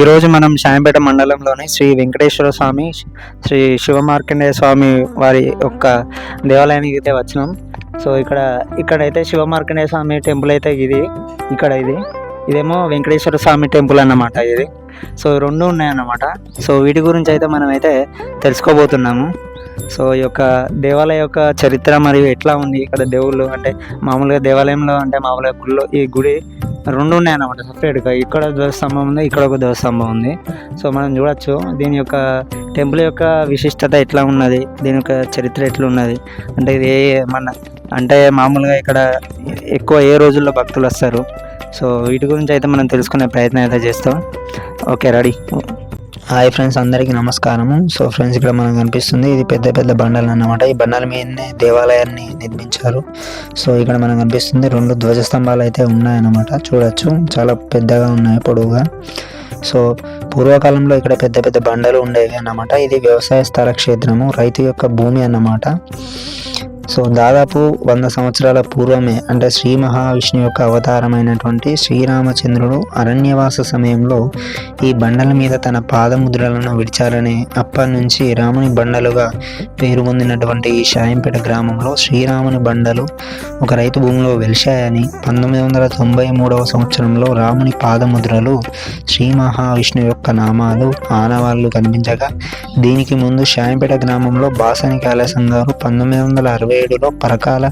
ఈరోజు మనం శాంపేట మండలంలోని శ్రీ వెంకటేశ్వర స్వామి శ్రీ శివమార్కండేయ స్వామి వారి యొక్క దేవాలయానికి అయితే వచ్చినాం. సో ఇక్కడ ఇక్కడైతే శివమార్కండేయ స్వామి టెంపుల్ అయితే ఇది ఇక్కడ ఇది. ఇదేమో వెంకటేశ్వర స్వామి టెంపుల్ అన్నమాట ఇది. సో రెండు ఉన్నాయన్నమాట. సో వీటి గురించి అయితే మనం అయితే తెలుసుకోబోతున్నాము. సో ఈ యొక్క దేవాలయ యొక్క చరిత్ర మరియు ఎట్లా ఉంది? ఇక్కడ దేవుళ్ళు అంటే మామూలుగా దేవాలయంలో అంటే మామూలుగా గుడిలో ఈ గుడి రెండు ఉన్నాయి అనమాట సపరేట్గా ఇక్కడ ధ్వజస్తంభం ఉంది ఇక్కడ ఒక ధ్వజస్తంభం ఉంది. సో మనం చూడొచ్చు దీని యొక్క టెంపుల్ యొక్క విశిష్టత ఎట్లా ఉన్నది దీని యొక్క చరిత్ర ఎట్లా ఉన్నది అంటే ఇది ఏ మన అంటే మామూలుగా ఇక్కడ ఎక్కువ ఏ రోజుల్లో భక్తులు వస్తారు. సో వీటి గురించి అయితే మనం తెలుసుకునే ప్రయత్నం అయితే చేస్తాం. Okay ready. హాయ్ ఫ్రెండ్స్ అందరికీ నమస్కారము. సో ఫ్రెండ్స్ ఇక్కడ మనకు కనిపిస్తుంది ఇది పెద్ద పెద్ద బండలు అన్నమాట ఈ బండల మీదనే దేవాలయాన్ని నిర్మించారు. సో ఇక్కడ మనకు కనిపిస్తుంది రెండు ధ్వజస్తంభాలు అయితే ఉన్నాయన్నమాట. చూడొచ్చు చాలా పెద్దగా ఉన్నాయి పొడవుగా. సో పూర్వకాలంలో ఇక్కడ పెద్ద పెద్ద బండలు ఉండేవి అన్నమాట. ఇది వ్యవసాయ స్థల క్షేత్రము రైతు యొక్క భూమి అన్నమాట. సో దాదాపు వంద సంవత్సరాల పూర్వమే అంటే శ్రీ మహావిష్ణు యొక్క అవతారమైనటువంటి శ్రీరామచంద్రుడు అరణ్యవాస సమయంలో ఈ బండల మీద తన పాదముద్రలను విడిచారని అప్పటి నుంచి రాముని బండలుగా పేరు పొందినటువంటి ఈ షాయంపేట గ్రామంలో శ్రీరాముని బండలు ఒక రైతు భూమిలో వెలిశాయని పంతొమ్మిది వందల తొంభై మూడవ సంవత్సరంలో రాముని పాదముద్రలు శ్రీ మహావిష్ణు యొక్క నామాలు ఆనవాళ్ళు కనిపించగా దీనికి ముందు షాయంపేట గ్రామంలో బాసని కైలాసం గారు పంతొమ్మిది వందల అరవై ఏడులో పరకాల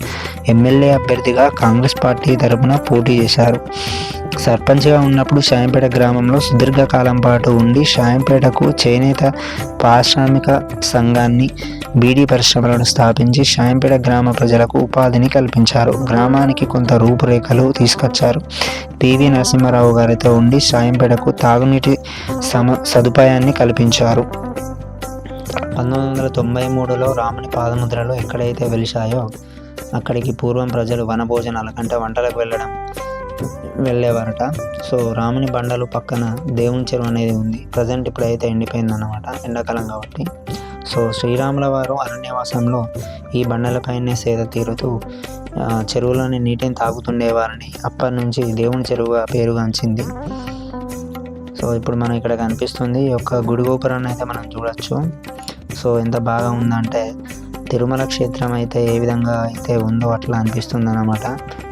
ఎమ్మెల్యే అభ్యర్థిగా కాంగ్రెస్ పార్టీ తరపున పోటీ చేశారు. సర్పంచ్గా ఉన్నప్పుడు షాయంపేట గ్రామంలో సుదీర్ఘకాలం పాటు ఉండి షాయంపేటకు చేనేత పారిశ్రామిక సంఘాన్ని బీడీ పరిశ్రమలను స్థాపించి షాయంపేట గ్రామ ప్రజలకు ఉపాధిని కల్పించారు. గ్రామానికి కొంత రూపురేఖలు తీసుకొచ్చారు. పివి నరసింహారావు గారితో ఉండి షాయంపేటకు తాగునీటి సమ సదుపాయాన్ని కల్పించారు. పంతొమ్మిది వందల తొంభై మూడులో రాముని పాదముద్రలు ఎక్కడైతే వెలిశాయో అక్కడికి పూర్వం ప్రజలు వనభోజనాల కంటే వంటలకు వెళ్ళడం వెళ్ళేవారట. సో రాముని బండలు పక్కన దేవుని చెరువు అనేది ఉంది. ప్రజెంట్ ఇప్పుడైతే ఎండిపోయింది అన్నమాట ఎండాకాలం కాబట్టి. సో శ్రీరాముల వారు అరణ్యవాసంలో ఈ బండలపైనే సేద తీరుతూ చెరువులోని నీటిని తాగుతుండేవారని అప్పటి నుంచి దేవుని చెరువుగా పేరుగాంచింది. సో ఇప్పుడు మనం ఇక్కడ కనిపిస్తుంది ఈ యొక్క గుడి గోపురాన్ని అయితే మనం చూడొచ్చు. సో ఎంత బాగా ఉందంటే తిరుమల క్షేత్రం అయితే ఏ విధంగా అయితే ఉందో అట్లా అనిపిస్తుంది అనమాట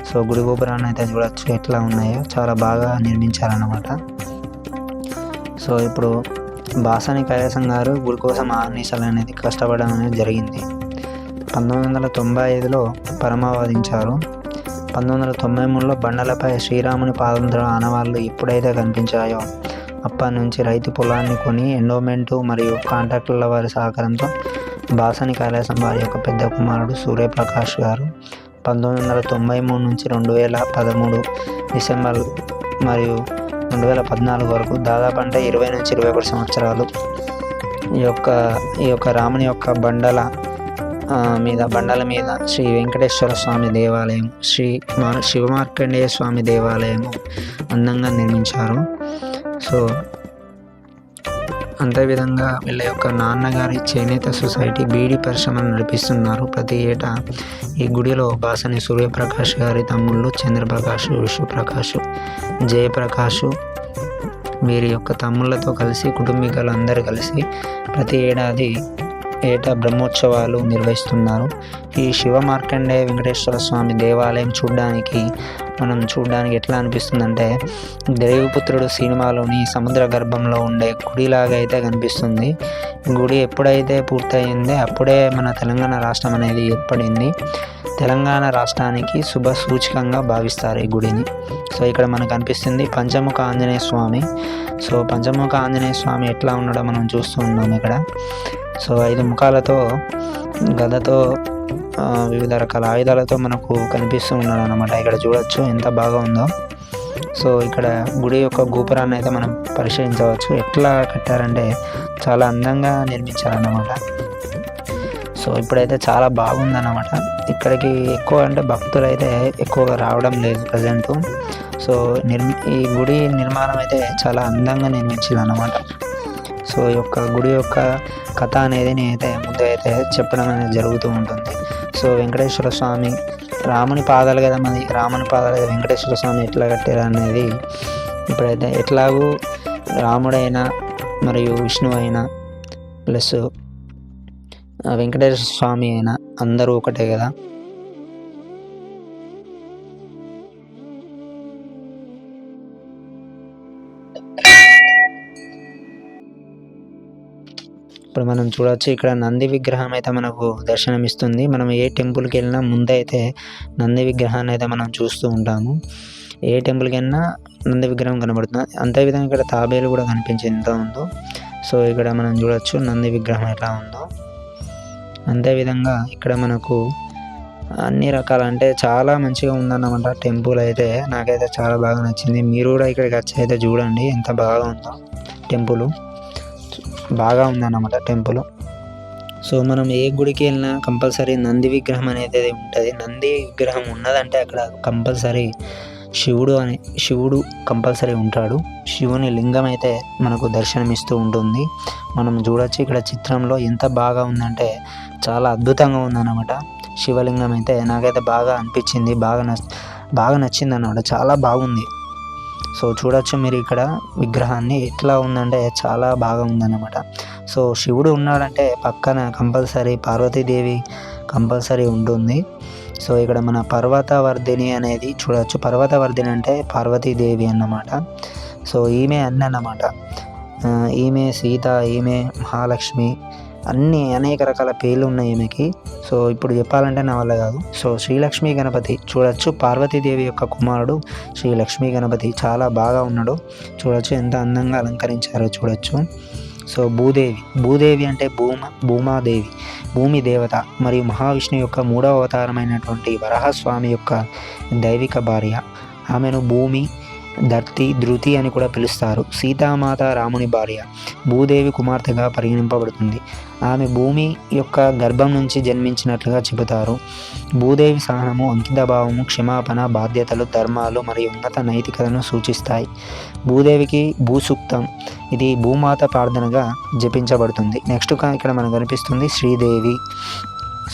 సో గుడి గోపురాన్ని అయితే చూడొచ్చు ఎట్లా ఉన్నాయో. చాలా బాగా నిర్మించారనమాట సో ఇప్పుడు బాసాని కైలాసం గారు గుడి కోసం ఆర్నిసలు అనేది కష్టపడడం అనేది జరిగింది. పంతొమ్మిది వందల తొంభై ఐదులో పరమావాదించారు పంతొమ్మిది వందల తొంభై మూడులో బండలపై శ్రీరాముని పాదంతో ఆనవాళ్ళు ఎప్పుడైతే కనిపించాయో అప్పటి నుంచి రైతు పొలాన్ని కొని ఎండోమెంటు మరియు కాంట్రాక్టర్ల వారి సహకారంతో బాసని కైలాసం వారి యొక్క పెద్ద కుమారుడు సూర్యప్రకాష్ గారు పంతొమ్మిది వందల తొంభై మూడు నుంచి రెండు వేల పదమూడు డిసెంబర్ మరియు రెండు వేల పద్నాలుగు వరకు దాదాపు అంటే ఇరవై నుంచి ఇరవై ఒకటి సంవత్సరాలు ఈ యొక్క ఈ యొక్క రాముని యొక్క బండల మీద బండల మీద శ్రీ వెంకటేశ్వర స్వామి దేవాలయం శ్రీ మా- శివమార్కండేయ స్వామి దేవాలయం అందంగా నిర్మించారు. సో అంతేవిధంగా వీళ్ళ యొక్క నాన్నగారి చేనేత సొసైటీ బీడీ పరిశ్రమను నడిపిస్తున్నారు. ప్రతి ఏటా ఈ గుడిలో బాసని సూర్యప్రకాష్ గారి తమ్ముళ్ళు చంద్రప్రకాష్ విశ్వప్రకాష్ జయప్రకాష్ వీరి యొక్క తమ్ముళ్ళతో కలిసి కుటుంబీకులందరూ కలిసి ప్రతి ఏడాది ఏటా బ్రహ్మోత్సవాలు నిర్వహిస్తున్నారు. ఈ శివ మార్కండేయ వెంకటేశ్వర స్వామి దేవాలయం చూడడానికి మనం చూడడానికి ఎట్లా అనిపిస్తుందంటే దేవపుత్రుడు సినిమాలోని సముద్ర గర్భంలో ఉండే గుడిలాగా అయితే కనిపిస్తుంది. గుడి ఎప్పుడైతే పూర్తయిందో అప్పుడే మన తెలంగాణ రాష్ట్రం అనేది ఏర్పడింది. తెలంగాణ రాష్ట్రానికి శుభ సూచకంగా భావిస్తారు ఈ గుడిని. సో ఇక్కడ మనకు అనిపిస్తుంది పంచముఖ ఆంజనేయ స్వామి. సో పంచముఖ ఆంజనేయ స్వామి ఎట్లా ఉండడం మనం చూస్తూ ఉన్నాం ఇక్కడ. సో ఐదు ముఖాలతో గదతో వివిధ రకాల ఆయుధాలతో మనకు కనిపిస్తూ ఉన్నాడు అనమాట ఇక్కడ చూడొచ్చు ఎంత బాగా ఉందో సో ఇక్కడ గుడి యొక్క గోపురాన్ని అయితే మనం పరిశీలించవచ్చు. ఎట్లా కట్టారంటే చాలా అందంగా నిర్మించారన్నమాట. సో ఇప్పుడైతే చాలా బాగుందన్నమాట. ఇక్కడికి ఎక్కువ అంటే భక్తులు అయితే ఎక్కువగా రావడం లేదు ప్రజెంట్. సో నిర్మి ఈ గుడి నిర్మాణం అయితే చాలా అందంగా నిర్మించింది అన్నమాట సో ఈ యొక్క గుడి యొక్క కథ అనేది నేనైతే ముందు అయితే చెప్పడం అనేది జరుగుతూ ఉంటుంది. సో వెంకటేశ్వర స్వామి రాముని పాదాలు కదా మరి రాముని పాదాలు కదా వెంకటేశ్వర స్వామి ఎట్లా కట్టారు అనేది ఇప్పుడైతే ఎట్లాగూ రాముడైనా మరియు విష్ణువు అయినా ప్లస్ వెంకటేశ్వర స్వామి అయినా అందరూ ఒకటే కదా. ఇప్పుడు మనం చూడొచ్చు ఇక్కడ నంది విగ్రహం అయితే మనకు దర్శనమిస్తుంది. మనం ఏ టెంపుల్కి వెళ్ళినా ముందైతే నంది విగ్రహాన్ని అయితే మనం చూస్తూ ఉంటాము. ఏ టెంపుల్కి వెళ్ళినా నంది విగ్రహం కనబడుతుంది. అంతే విధంగా ఇక్కడ తాబేలు కూడా కనిపించింది ఎంత ఉందో. సో ఇక్కడ మనం చూడొచ్చు నంది విగ్రహం ఎలా ఉందో. అంతే విధంగా ఇక్కడ మనకు అన్ని రకాల అంటే చాలా మంచిగా ఉందన్నమాట టెంపుల్ అయితే. నాకైతే చాలా బాగా నచ్చింది. మీరు కూడా ఇక్కడికి వచ్చి అయితే చూడండి ఎంత బాగా ఉందో టెంపుల్. బాగా ఉందన్నమాట టెంపుల్. సో మనం ఏ గుడికి వెళ్ళినా కంపల్సరీ నంది విగ్రహం అనేది ఉంటుంది. నంది విగ్రహం ఉన్నదంటే అక్కడ కంపల్సరీ శివుడు అనే శివుడు కంపల్సరీ ఉంటాడు. శివుని లింగం అయితే మనకు దర్శనమిస్తూ ఉంటుంది. మనం చూడొచ్చు ఇక్కడ చిత్రంలో ఎంత బాగా ఉందంటే చాలా అద్భుతంగా ఉందన్నమాట. శివలింగం అయితే నాకైతే బాగా అనిపించింది. బాగా నచ్ బాగా నచ్చింది అన్నమాట చాలా బాగుంది. సో చూడొచ్చు మీరు ఇక్కడ విగ్రహాన్ని ఎట్లా ఉందంటే చాలా బాగా ఉందన్నమాట సో శివుడు ఉన్నాడంటే పక్కన కంపల్సరీ పార్వతీదేవి కంపల్సరీ ఉంటుంది. సో ఇక్కడ మన పర్వతవర్ధిని అనేది చూడొచ్చు. పర్వతవర్ధిని అంటే పార్వతీదేవి అన్నమాట. సో ఈమె అన్నమాట. ఈమె సీత ఈమె మహాలక్ష్మి అన్ని అనేక రకాల పేర్లు ఉన్నాయి ఈమెకి. సో ఇప్పుడు చెప్పాలంటే నా వల్ల కాదు. సో శ్రీలక్ష్మి గణపతి చూడొచ్చు. పార్వతీదేవి యొక్క కుమారుడు శ్రీ లక్ష్మీ గణపతి చాలా బాగా ఉన్నాడు. చూడొచ్చు ఎంత అందంగా అలంకరించారో చూడొచ్చు. సో భూదేవి. భూదేవి అంటే భూమ భూమాదేవి. భూమి దేవత మరియు మహావిష్ణువు యొక్క మూడవ అవతారమైనటువంటి వరహస్వామి యొక్క దైవిక భార్య. ఆమెను భూమి ధర్తి ధృతి అని కూడా పిలుస్తారు. సీతామాత రాముని భార్య. భూదేవి కుమార్తెగా పరిగణింపబడుతుంది. ఆమె భూమి యొక్క గర్భం నుంచి జన్మించినట్లుగా చెబుతారు. భూదేవి సహనము అంకితభావము క్షమాపణ బాధ్యతలు ధర్మాలు మరియు ఉన్నత నైతికతను సూచిస్తాయి. భూదేవికి భూసూక్తం. ఇది భూమాత ప్రార్థనగా జపించబడుతుంది. నెక్స్ట్ ఇక్కడ మనకు కనిపిస్తుంది శ్రీదేవి.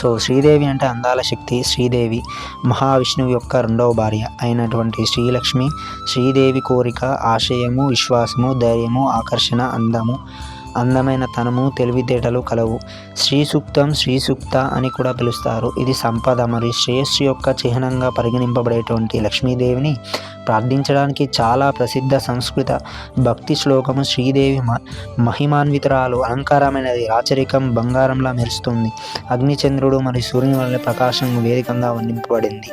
సో శ్రీదేవి అంటే అందాల శక్తి శ్రీదేవి మహావిష్ణువు యొక్క రెండవ భార్య అయినటువంటి శ్రీలక్ష్మి శ్రీదేవి కోరిక ఆశయము విశ్వాసము ధైర్యము ఆకర్షణ అందము. అందమైన తనము తెలివితేటలు కలవు. శ్రీ సూక్తం శ్రీ సూక్త అని కూడా పిలుస్తారు. ఇది సంపద మరియు శ్రేయస్సు యొక్క చిహ్నంగా పరిగణింపబడేటువంటి లక్ష్మీదేవిని ప్రార్థించడానికి చాలా ప్రసిద్ధ సంస్కృత భక్తి శ్లోకము శ్రీదేవి మ మహిమాన్వితురాలు. అలంకారమైనది రాచరికం బంగారంలా మెరుస్తుంది. అగ్నిచంద్రుడు మరియు సూర్యుని వల్ల ప్రకాశం వేదికంగా వర్ణింపబడింది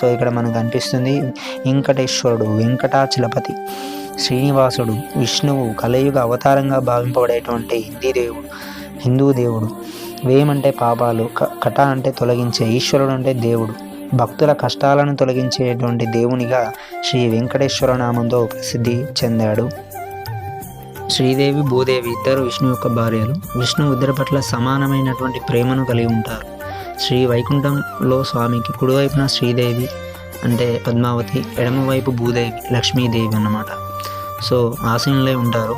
సో ఇక్కడ మనకు కనిపిస్తుంది వెంకటేశ్వరుడు వెంకటాచలపతి శ్రీనివాసుడు విష్ణువు కలయుగ అవతారంగా భావింపబడేటువంటి హిందీ దేవుడు హిందూ దేవుడు. వేయమంటే పాపాలు క కట అంటే తొలగించే ఈశ్వరుడు అంటే దేవుడు. భక్తుల కష్టాలను తొలగించేటువంటి దేవునిగా శ్రీ వెంకటేశ్వర నామంతో ప్రసిద్ధి చెందాడు. శ్రీదేవి భూదేవి ఇద్దరు విష్ణు యొక్క భార్యలు. విష్ణు ఇద్దరి పట్ల సమానమైనటువంటి ప్రేమను కలిగి ఉంటారు. శ్రీ వైకుంఠంలో స్వామికి కుడివైపున శ్రీదేవి అంటే పద్మావతి ఎడమవైపు భూదేవి లక్ష్మీదేవి అన్నమాట. సో ఆసీనులై ఉంటారు.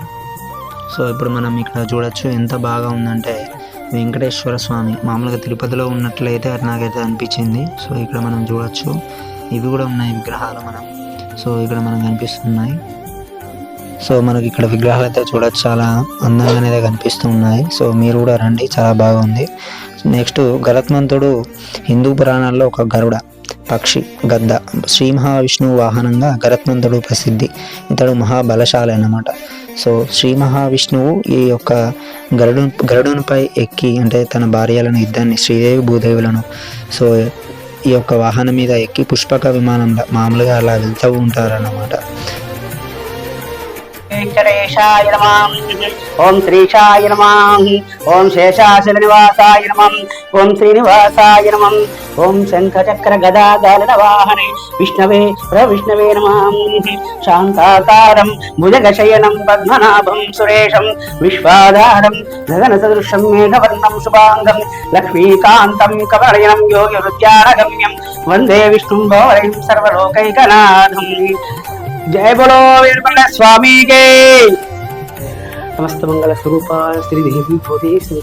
సో ఇప్పుడు మనం ఇక్కడ చూడొచ్చు ఎంత బాగా ఉందంటే వెంకటేశ్వర స్వామి మామూలుగా తిరుపతిలో ఉన్నట్లయితే అది నాకైతే అనిపించింది. సో ఇక్కడ మనం చూడొచ్చు. ఇవి కూడా ఉన్నాయి విగ్రహాలు మనం. సో ఇక్కడ మనం కనిపిస్తున్నాయి. సో మనకి ఇక్కడ విగ్రహాలు అయితే చూడొచ్చు. చాలా అందంగానే కనిపిస్తూ ఉన్నాయి. సో మీరు కూడా రండి. చాలా బాగుంది. నెక్స్ట్ గరత్మంతుడు హిందూ పురాణాల్లో ఒక గరుడ. పక్షి గద్ద శ్రీ మహావిష్ణువు వాహనంగా గరత్మంతుడు ప్రసిద్ధి. ఇతడు మహాబలశాలి అన్నమాట. సో శ్రీ మహావిష్ణువు ఈ యొక్క గరుడు గరుడునిపై ఎక్కి అంటే తన భార్యలను ఇద్దరిని శ్రీదేవి భూదేవులను సో ఈ యొక్క వాహనం మీద ఎక్కి పుష్పక విమానంలో మామూలుగా అలా వెళ్తూ ఉంటారన్నమాట. వెంకటేశాయ నమ. ఓం శ్రీషాయ నమ. ఓం శేషాచల నివాసాయ నమః. ఓం శ్రీనివాసాయ నమః. ఓం శంఖచక్ర గదాగాలన వాహనే విష్ణవే ప్రవిష్ణవే నమ. శాంతాకారం భుజగశయనం పద్మనాభం సురేషం విశ్వాధారం గగన సదృశం మేఘవర్ణం శుభాంగం లక్ష్మీకాంతం కమలయనం యోగి హృద్యానగమ్యం వందే విష్ణుం భవరం సర్వలోకైకనాథం. జయ బలో వీరపల్ల స్వామికే. సమస్త మంగళ స్వరూప శ్రీదేవి భూదే శ్రీ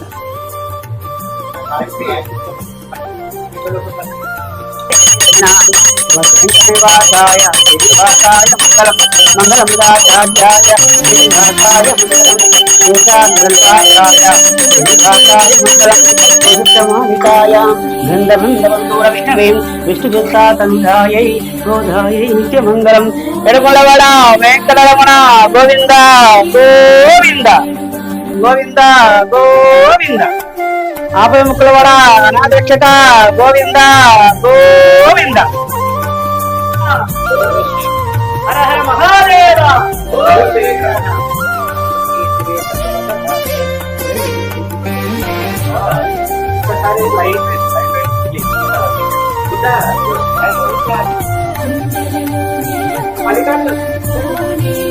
శ్రీనివాసాయ శ్రీనివాసాయ మంగళం మంగళం రాజాధ్యాయ శ్రీనివాసాయ మంగళం ఏకాగ్రంథాయ శ్రీనివాసాయ మంగళం శ్రీకృష్ణమానికాయ గంధబంధబంధూర విష్ణవే విష్ణుచిత్తాతంధాయై గోధాయై నిత్యమంగళం. ఎడుకొండవాడ వెంకటరమణ గోవింద గోవింద గోవింద గోవింద. ఆపై ముక్కులవాడ అనాథక్షక గోవింద గోవింద. हर हर Mahadev I'm going to go to the hospital. I'm going to go to the hospital.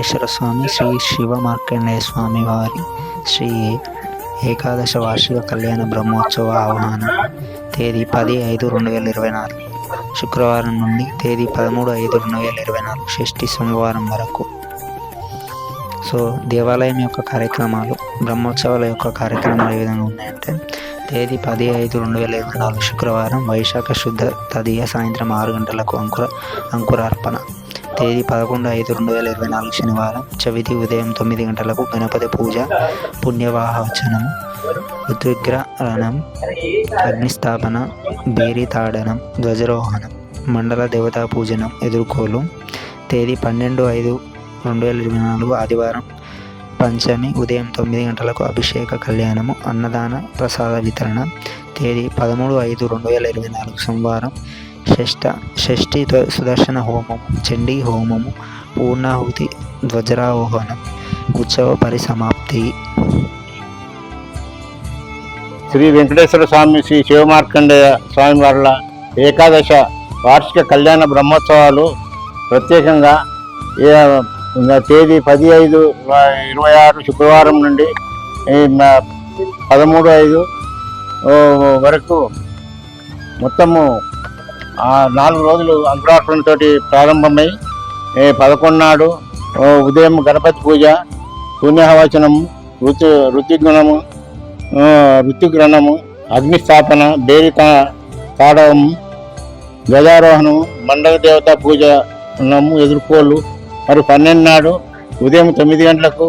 Venkateswara స్వామి శ్రీ శివ మార్కండేయ స్వామి వారి శ్రీ ఏకాదశ వార్షిక కళ్యాణ బ్రహ్మోత్సవ ఆహ్వానం తేదీ పది ఐదు రెండు వేల ఇరవై నాలుగు. శుక్రవారం నుండి తేదీ పదమూడు ఐదు రెండు వేల ఇరవై నాలుగు షష్ఠి సోమవారం వరకు. సో దేవాలయం యొక్క కార్యక్రమాలు బ్రహ్మోత్సవాల యొక్క కార్యక్రమాలు ఏ విధంగా ఉన్నాయంటే తేదీ పది ఐదు రెండు వేల ఇరవై నాలుగు శుక్రవారం వైశాఖ శుద్ధ తదియ సాయంత్రం ఆరు గంటలకు అంకుర అంకురార్పణ. తేదీ పదకొండు ఐదు రెండు వేల ఇరవై నాలుగు శనివారం చవితి ఉదయం తొమ్మిది గంటలకు గణపతి పూజ పుణ్యవాహవచనం ఉద్విగ్రహణం అగ్నిస్థాపన బేరీతాడనం ధ్వజరోహణం మండల దేవతా పూజనం ఎదుర్కోలు. తేదీ పన్నెండు ఐదు రెండు వేల ఇరవై నాలుగు ఆదివారం పంచమి ఉదయం తొమ్మిది గంటలకు అభిషేక కళ్యాణము అన్నదాన ప్రసాద వితరణ. తేదీ పదమూడు ఐదు రెండు వేల ఇరవై నాలుగు సోమవారం షష్ఠ షష్ఠి సుదర్శన హోమము చండీ హోమము పూర్ణాహుతి ధ్వజరారోహణం ఉత్సవ పరిసమాప్తి శ్రీ వెంకటేశ్వర స్వామి శ్రీ శివమార్కండేయ స్వామి వార్ల ఏకాదశ వార్షిక కళ్యాణ బ్రహ్మోత్సవాలు ప్రత్యేకంగా తేదీ పది ఐదు ఇరవై ఆరు శుక్రవారం నుండి పదమూడు ఐదు వరకు మొత్తము నాలుగు రోజులు అంకురార్పణతో ప్రారంభమై పదకొండు నాడు ఉదయం గణపతి పూజ పుణ్యహవచనము ఋతు ఋతుగుణము ఆ, ఋతుగ్రహణము అగ్నిస్థాపన బేరి తాడవము గజారోహణము మండల దేవత పూజ ఉన్నాము ఎదుర్కోలు. మరి పన్నెండు నాడు ఉదయం తొమ్మిది గంటలకు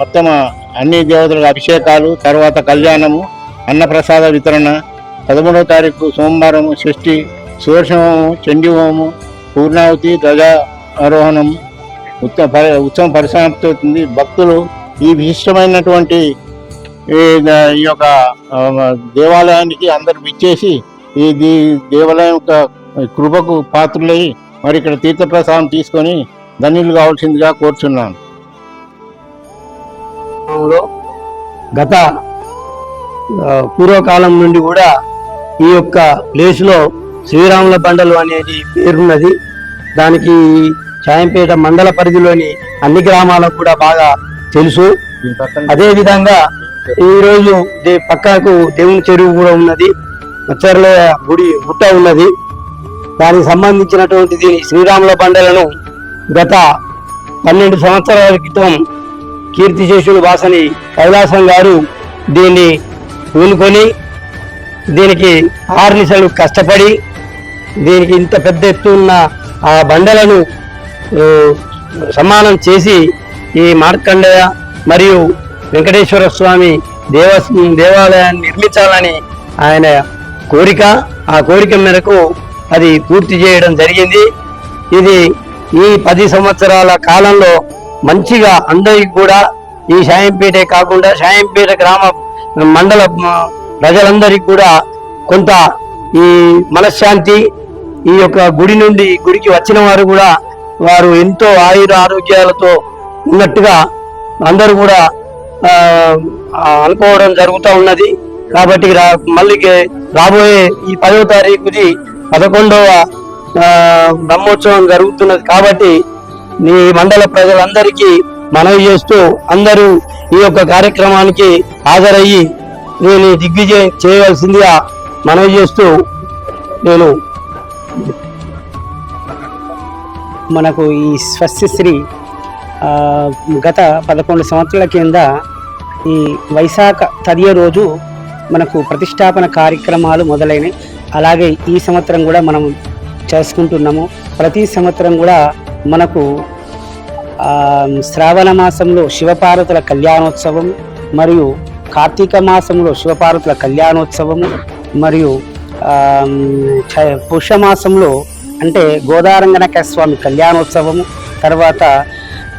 మొత్తం అన్ని దేవతలకు అభిషేకాలు తర్వాత కళ్యాణము అన్నప్రసాద వితరణ పదమూడవ తారీఖు సోమవారం షష్ఠి సుదర్శనము చండీ హోమం పూర్ణావతి ధ్వజారోహణం ఉత్తమ పరి- ఉత్సవం పరిసమాప్తి అవుతుంది. భక్తులు ఈ విశిష్టమైనటువంటి ఈ ఈ యొక్క దేవాలయానికి అందరు విచ్చేసి ఈ దీ దేవాలయం యొక్క కృపకు పాత్రులై మరి ఇక్కడ తీర్థప్రసాదం తీసుకొని ధన్యులు కావాల్సిందిగా కోరుచున్నాను. గత పూర్వకాలం నుండి కూడా ఈ యొక్క ప్లేస్లో శ్రీరాముల బండలు అనేది పేరున్నది. దానికి చాయంపేట మండల పరిధిలోని అన్ని గ్రామాలకు కూడా బాగా తెలుసు. అదేవిధంగా అదే విధంగా ఈ రోజు పక్కకు దేవుని చెరువు కూడా ఉన్నది. మచ్చర్ల గుడి గుట్ట ఉన్నది. దానికి సంబంధించినటువంటిది శ్రీరాముల బండలను గత పన్నెండు సంవత్సరాల క్రితం కీర్తిశేషులు వాసని కైలాసం గారు దీన్ని పూనుకొని దీనికి ఆర్నిసలు కష్టపడి దీనికి ఇంత పెద్ద ఎత్తు ఉన్న ఆ బండలను సమానం చేసి ఈ మార్కండేయ మరియు వెంకటేశ్వర స్వామి దేవ దేవాలయాన్ని నిర్మించాలని ఆయన కోరిక. ఆ కోరిక మేరకు అది పూర్తి చేయడం జరిగింది. ఇది ఈ పది సంవత్సరాల కాలంలో మంచిగా అందరికి కూడా ఈ షాయంపేటే కాకుండా షాయంపేట గ్రామ మండల ప్రజలందరికీ కూడా కొంత ఈ మనశ్శాంతి ఈ యొక్క గుడి నుండి గుడికి వచ్చిన వారు కూడా వారు ఎంతో ఆయుర ఆరోగ్యాలతో ఉన్నట్టుగా అందరూ కూడా అనుకోవడం జరుగుతూ ఉన్నది. కాబట్టి రా మళ్ళీ రాబోయే ఈ పదవ తారీఖుది పదకొండవ బ్రహ్మోత్సవం జరుగుతున్నది. కాబట్టి ఈ మండల ప్రజలందరికీ మనవి చేస్తూ అందరూ ఈ యొక్క కార్యక్రమానికి హాజరయ్యి నేను దిగ్విజయం చేయవలసిందిగా మనవి చేస్తూ నేను మనకు ఈ స్వస్తిశ్రీ గత పదకొండు సంవత్సరాల కింద ఈ వైశాఖ తదియ రోజు మనకు ప్రతిష్టాపన కార్యక్రమాలు మొదలైనవి. అలాగే ఈ సంవత్సరం కూడా మనం చేసుకుంటున్నాము. ప్రతి సంవత్సరం కూడా మనకు శ్రావణ మాసంలో శివపార్వతుల కళ్యాణోత్సవం మరియు కార్తీక మాసంలో శివపార్వతుల కళ్యాణోత్సవము మరియు పుష్యమాసంలో అంటే గోదారంగనక స్వామి కళ్యాణోత్సవము తర్వాత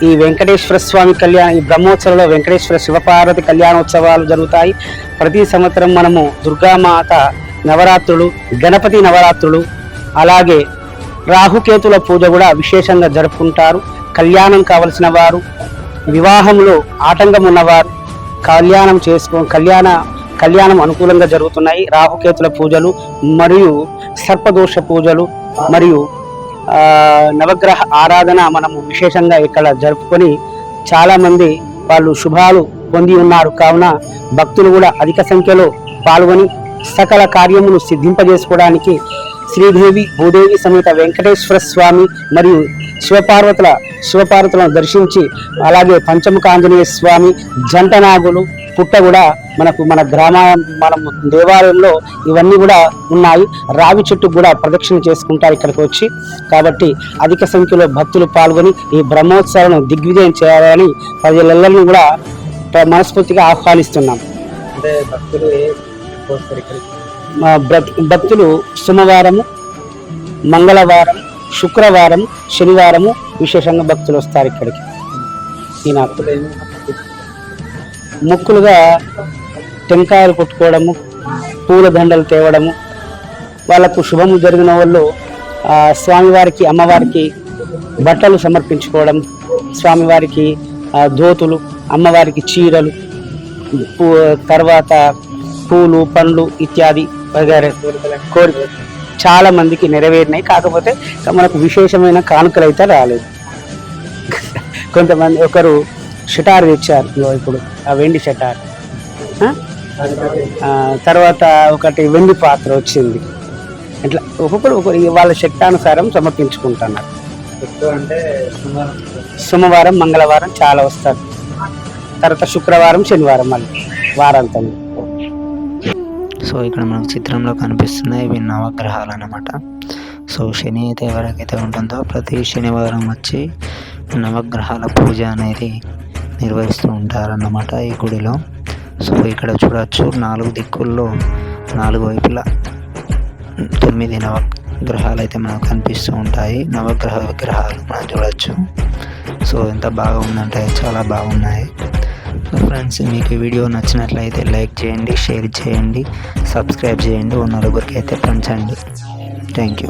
ఈ వెంకటేశ్వర స్వామి కళ్యాణ ఈ బ్రహ్మోత్సవంలో వెంకటేశ్వర శివపార్వతి కళ్యాణోత్సవాలు జరుగుతాయి. ప్రతి సంవత్సరం మనము దుర్గామాత నవరాత్రులు గణపతి నవరాత్రులు అలాగే రాహుకేతుల పూజ కూడా విశేషంగా జరుపుకుంటారు. కళ్యాణం కావలసిన వారు వివాహంలో ఆటంకం ఉన్నవారు కళ్యాణం చేసుకో కళ్యాణ కళ్యాణం అనుకూలంగా జరుగుతున్నాయి. రాహుకేతుల పూజలు మరియు సర్పదోష పూజలు మరియు నవగ్రహ ఆరాధన మనము విశేషంగా ఇక్కడ జరుపుకొని చాలామంది వాళ్ళు శుభాలు పొంది ఉన్నారు. కావున భక్తులు కూడా అధిక సంఖ్యలో పాల్గొని సకల కార్యములు సిద్ధింపజేసుకోవడానికి శ్రీదేవి భూదేవి సమేత వెంకటేశ్వర స్వామి మరియు శివపార్వతుల శివపార్వతులను దర్శించి అలాగే పంచముఖ ఆంజనేయ స్వామి జంటనాగులు పుట్ట కూడా మనకు మన గ్రామ మన దేవాలయంలో ఇవన్నీ కూడా ఉన్నాయి. రావి చెట్టు కూడా ప్రదక్షిణ చేసుకుంటారు ఇక్కడికి వచ్చి. కాబట్టి అధిక సంఖ్యలో భక్తులు పాల్గొని ఈ బ్రహ్మోత్సవాలను దిగ్విజయం చేయాలని ప్రజలందరినీ కూడా మనస్ఫూర్తిగా ఆహ్వానిస్తున్నాం. అంటే భక్తులు భక్తులు సోమవారము మంగళవారం శుక్రవారం శనివారము విశేషంగా భక్తులు వస్తారు ఇక్కడికి. ఈనాడు ముక్కులుగా టెంకాయలు కొట్టుకోవడము పూల దండలు తేవడము వాళ్ళకు శుభము జరిగిన వాళ్ళు స్వామివారికి అమ్మవారికి బట్టలు సమర్పించుకోవడం స్వామివారికి దోతులు ధోతులు అమ్మవారికి చీరలు పూ తర్వాత పూలు పండ్లు ఇత్యాది వగైరే కోరిక చాలా మందికి నెరవేరినాయి. కాకపోతే మనకు విశేషమైన కానుకలు అయితే రాలేదు. కొంతమంది ఒకరు షటార్ తెచ్చారు. ఇప్పుడు ఆ వెండి షటార్. తర్వాత ఒకటి వెండి పాత్ర వచ్చింది. ఇట్లా ఒక్కొక్కరు ఒక్కొక్కరు వాళ్ళ శక్తానుసారం సమర్పించుకుంటున్నారు. సోమవారం. మంగళవారం చాలా వస్తారు. తర్వాత శుక్రవారం శనివారం మళ్ళీ వారాంతం సో ఇక్కడ మనకు చిత్రంలో కనిపిస్తున్నాయి ఇవి నవగ్రహాలు అన్నమాట. సో శని అయితే ఎవరికైతే ఉంటుందో ప్రతి శనివారం వచ్చి నవగ్రహాల పూజ అనేది నిర్వహిస్తూ ఉంటారన్నమాట ఈ గుడిలో. సో ఇక్కడ చూడొచ్చు నాలుగు దిక్కుల్లో నాలుగు వైపులా తొమ్మిది నవగ్రహాలు అయితే మనకు కనిపిస్తూ ఉంటాయి. నవగ్రహ విగ్రహాలు మనం చూడొచ్చు. సో ఎంత బాగా ఉందంటే చాలా బాగున్నాయి. సో ఫ్రెండ్స్ మీకు ఈ వీడియో నచ్చినట్లయితే లైక్ చేయండి షేర్ చేయండి సబ్స్క్రైబ్ చేయండి. ఓ నలుగురికి అయితే పంచండి. Thank you.